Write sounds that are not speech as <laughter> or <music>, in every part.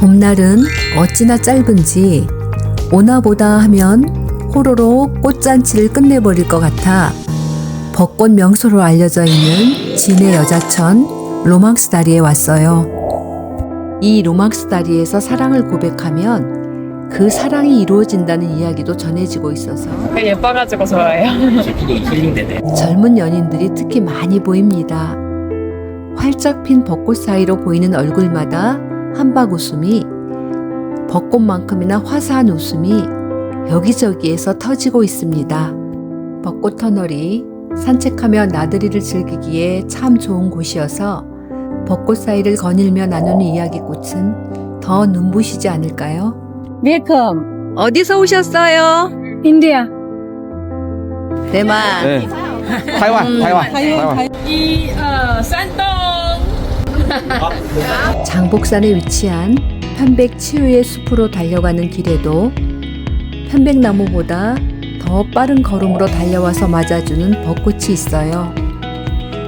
봄날은 어찌나 짧은지 오나보다 하면 호로로 꽃잔치를 끝내버릴 것 같아 벚꽃 명소로 알려져 있는 진해 여자천 로망스 다리에 왔어요. 이 로망스 다리에서 사랑을 고백하면 그 사랑이 이루어진다는 이야기도 전해지고 있어서 예뻐가지고 힐링되네. <laughs> 젊은 연인들이 특히 많이 보입니다. 활짝 핀 벚꽃 사이로 보이는 얼굴마다 한박 웃음이 벚꽃만큼이나 화사한 웃음이 여기저기에서 터지고 있습니다. 벚꽃 터널이 산책하며 나들이를 즐기기에 참 좋은 곳이어서 벚꽃 사이를 거닐며 나누는 이야기꽃은 더 눈부시지 않을까요? 웰컴 어디서 오셨어요? 인디아 대만. 네. <laughs> 타이완, 타이완, 타이완. 이, 어, 산동. <laughs> 장복산에 위치한 편백 치유의 숲으로 달려가는 길에도 편백나무보다 더 빠른 걸음으로 달려와서 맞아주는 벚꽃이 있어요.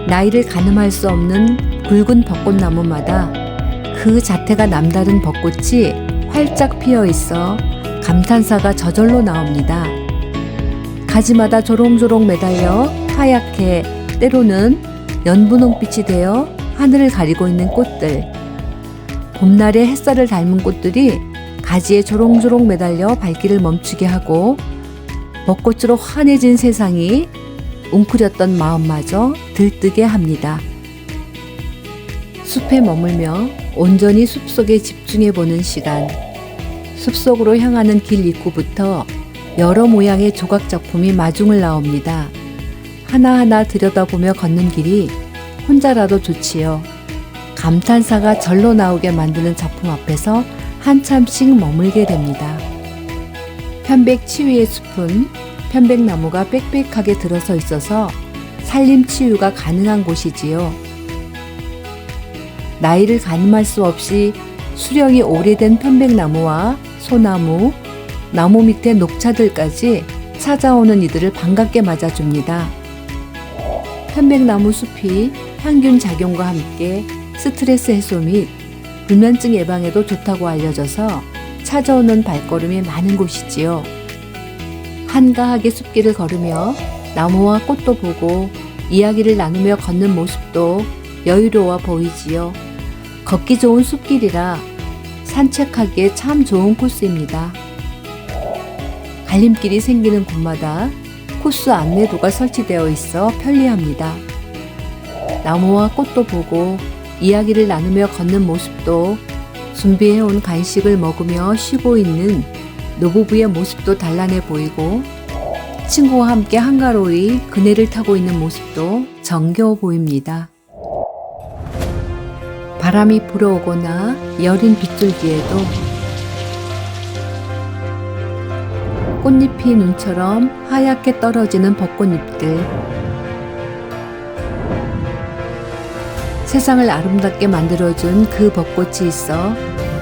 나이를 가늠할 수 없는 굵은 벚꽃나무마다 그 자태가 남다른 벚꽃이 활짝 피어 있어 감탄사가 저절로 나옵니다. 가지마다 조롱조롱 매달려 하얗게 때로는 연분홍빛이 되어 하늘을 가리고 있는 꽃들. 봄날의 햇살을 닮은 꽃들이 가지에 조롱조롱 매달려 발길을 멈추게 하고 벚꽃으로 환해진 세상이 웅크렸던 마음마저 들뜨게 합니다. 숲에 머물며 온전히 숲속에 집중해 보는 시간. 숲속으로 향하는 길 입구부터 여러 모양의 조각 작품이 마중을 나옵니다. 하나하나 들여다보며 걷는 길이 혼자라도 좋지요. 감탄사가 절로 나오게 만드는 작품 앞에서 한참씩 머물게 됩니다. 편백 치유의 숲은 편백나무가 빽빽하게 들어서 있어서 산림 치유가 가능한 곳이지요. 나이를 가늠할 수 없이 수령이 오래된 편백나무와 소나무, 나무 밑에 녹차들까지 찾아오는 이들을 반갑게 맞아줍니다. 편백나무 숲이 향균 작용과 함께 스트레스 해소 및 불면증 예방에도 좋다고 알려져서 찾아오는 발걸음이 많은 곳이지요. 한가하게 숲길을 걸으며 나무와 꽃도 보고 이야기를 나누며 걷는 모습도 여유로워 보이지요. 걷기 좋은 숲길이라 산책하기에 참 좋은 코스입니다. 갈림길이 생기는 곳마다 코스 안내도가 설치되어 있어 편리합니다. 나무와 꽃도 보고 이야기를 나누며 걷는 모습도 준비해온 간식을 먹으며 쉬고 있는 노부부의 모습도 단란해 보이고 친구와 함께 한가로이 그네를 타고 있는 모습도 정겨워 보입니다. 바람이 불어오거나 여린 빗줄기에도 꽃잎이 눈처럼 하얗게 떨어지는 벚꽃잎들 세상을 아름답게 만들어준 그 벚꽃이 있어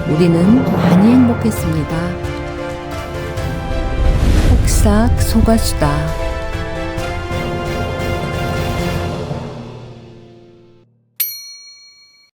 우리는 많이 행복했습니다. 폭삭 소가수다.